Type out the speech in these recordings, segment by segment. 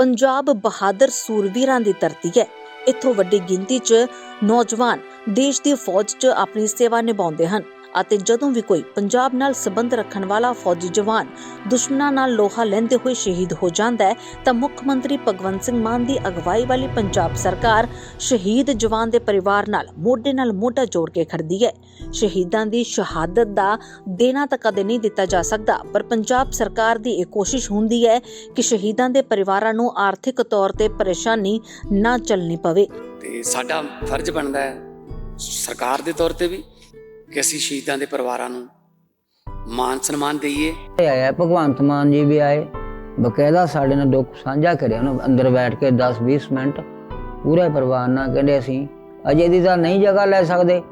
ਪੰਜਾਬ ਬਹਾਦਰ ਸੂਰਵੀਰਾਂ ਦੀ ਧਰਤੀ ਹੈ। ਇੱਥੋਂ ਵੱਡੀ ਗਿਣਤੀ 'ਚ ਨੌਜਵਾਨ ਦੇਸ਼ ਦੀ ਫੌਜ 'ਚ ਆਪਣੀ ਸੇਵਾ ਨਿਭਾਉਂਦੇ ਹਨ। ਅਤੇ ਜਦੋਂ ਵੀ ਕੋਈ ਪੰਜਾਬ ਨਾਲ ਸਬੰਧ ਰੱਖਣ ਵਾਲਾ ਫੌਜੀ ਜਵਾਨ ਦੁਸ਼ਮਣਾਂ ਨਾਲ ਲੋਹਾ ਲੈਂਦੇ ਹੋਏ ਸ਼ਹੀਦ ਹੋ ਜਾਂਦਾ ਹੈ, ਤਾਂ ਮੁੱਖ ਮੰਤਰੀ ਭਗਵੰਤ ਸਿੰਘ ਮਾਨ ਦੀ ਅਗਵਾਈ ਵਾਲੀ ਪੰਜਾਬ ਸਰਕਾਰ ਸ਼ਹੀਦ ਜਵਾਨ ਦੇ ਪਰਿਵਾਰ ਨਾਲ ਮੋਢੇ ਨਾਲ ਮੋਢਾ ਜੋੜ ਕੇ ਖੜਦੀ ਹੈ। ਸ਼ਹੀਦਾਂ ਦੀ ਸ਼ਹਾਦਤ ਦਾ ਦੇਣਾ ਤਾਂ ਕਦੇ ਨਹੀਂ ਦਿੱਤਾ ਜਾ ਸਕਦਾ, ਪਰ ਪੰਜਾਬ ਸਰਕਾਰ ਦੀ ਇਹ ਕੋਸ਼ਿਸ਼ ਹੁੰਦੀ ਹੈ ਕਿ ਸ਼ਹੀਦਾਂ ਦੇ ਪਰਿਵਾਰਾਂ ਨੂੰ ਆਰਥਿਕ ਤੌਰ ਤੇ ਪਰੇਸ਼ਾਨੀ ਨਾ ਚੱਲਣੀ ਪਵੇ। ਤੇ ਸਾਡਾ ਫਰਜ਼ ਬਣਦਾ ਹੈ ਸਰਕਾਰ ਦੇ ਤੌਰ ਤੇ ਵੀ ਕਿ ਅਸੀਂ ਸ਼ਹੀਦਾਂ ਦੇ ਪਰਿਵਾਰਾਂ ਨੂੰ ਮਾਨ ਸਨਮਾਨ ਦਈਏ। ਆਇਆ, ਭਗਵੰਤ ਮਾਨ ਜੀ ਵੀ ਆਏ, ਬਕਾਇਦਾ ਸਾਡੇ ਨਾਲ ਦੁੱਖ ਸਾਂਝਾ ਕਰਿਆ। ਉਹਨਾਂ ਅੰਦਰ ਬੈਠ ਕੇ 10-20 ਮਿੰਟ ਪੂਰੇ ਪਰਿਵਾਰ ਨਾਲ ਕਹਿੰਦੇ ਅਸੀਂ ਅਜੇ ਦੀ ਤਾਂ ਨਹੀਂ ਜਗ੍ਹਾ ਲੈ ਸਕਦੇ।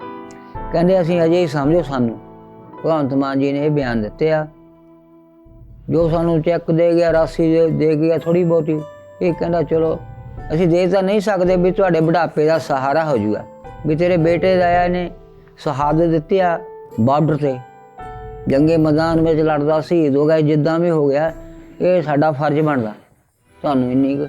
ਕਹਿੰਦੇ ਅਸੀਂ ਅਜੇ ਹੀ ਸਮਝੋ ਸਾਨੂੰ। ਭਗਵੰਤ ਮਾਨ ਜੀ ਨੇ ਇਹ ਬਿਆਨ ਦਿੱਤੇ ਆ। ਜੋ ਸਾਨੂੰ ਚੈੱਕ ਦੇ ਗਿਆ, ਰਾਸ਼ੀ ਦੇ ਦੇ ਗਿਆ ਥੋੜੀ ਬਹੁਤੀ, ਇਹ ਕਹਿੰਦਾ, ਚਲੋ, ਅਸੀਂ ਦੇ ਤਾਂ ਨਹੀਂ ਸਕਦੇ ਵੀ ਤੁਹਾਡੇ ਬੁਢਾਪੇ ਦਾ ਸਹਾਰਾ ਹੋ ਜਾਊਗਾ ਵੀ ਤੇਰੇ ਬੇਟੇ ਦਾ ਆਇਆ ਨੇ ਸ਼ਹਾਦਤ ਦਿੱਤੀ ਆ ਬਾਰਡਰ ਤੇ। ਜੰਗੇ ਮੈਦਾਨ ਵਿੱਚ ਲੜਦਾ ਸ਼ਹੀਦ ਹੋ ਗਿਆ, ਜਿੱਦਾਂ ਵੀ ਹੋ ਗਿਆ, ਇਹ ਸਾਡਾ ਫਰਜ਼ ਬਣਦਾ। ਤੁਹਾਨੂੰ ਇੰਨੀ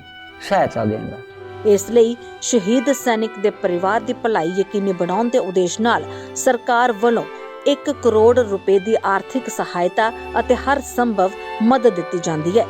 ਸਹਾਇਤਾ ਦੇਣ ਦਾ। ਇਸ ਲਈ ਸ਼ਹੀਦ ਸੈਨਿਕ ਦੇ ਪਰਿਵਾਰ ਦੀ ਭਲਾਈ ਯਕੀਨੀ ਬਣਾਉਣ ਦੇ ਉਦੇਸ਼ ਨਾਲ ਸਰਕਾਰ ਵੱਲੋਂ 1 ਕਰੋੜ ਰੁਪਏ ਦੀ ਆਰਥਿਕ ਸਹਾਇਤਾ ਅਤੇ ਹਰ ਸੰਭਵ ਮਦਦ ਦਿੱਤੀ ਜਾਂਦੀ ਹੈ।